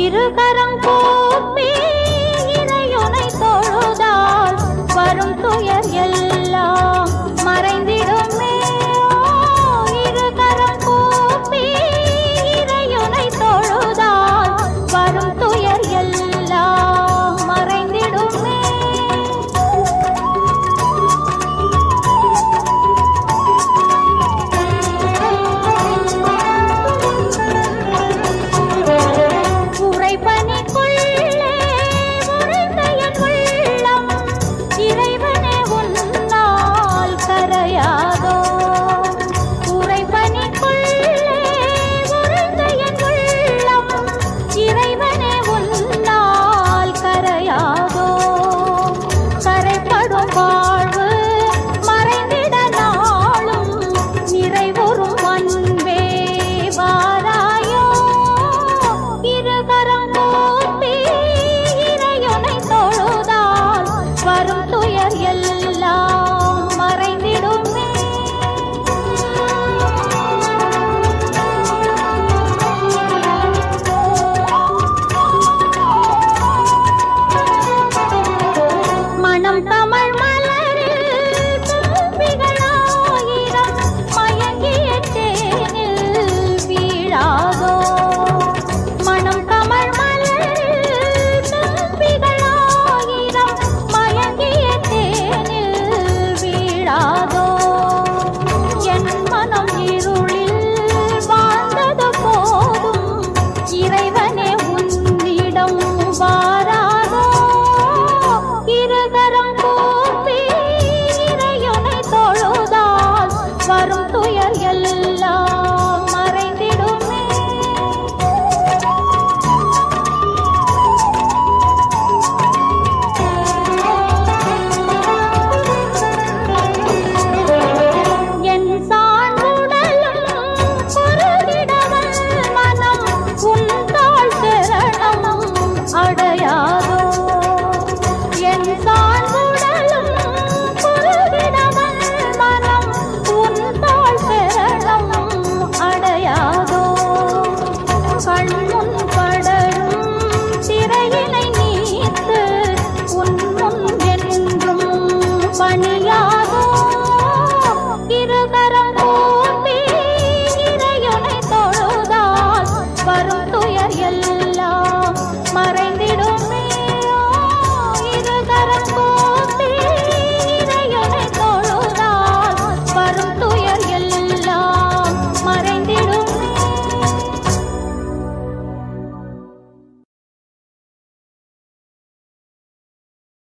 இருகரம் கூப்பி இறையுனை தொழுதால் வரும் துயர் எல்லாம் 把你 ah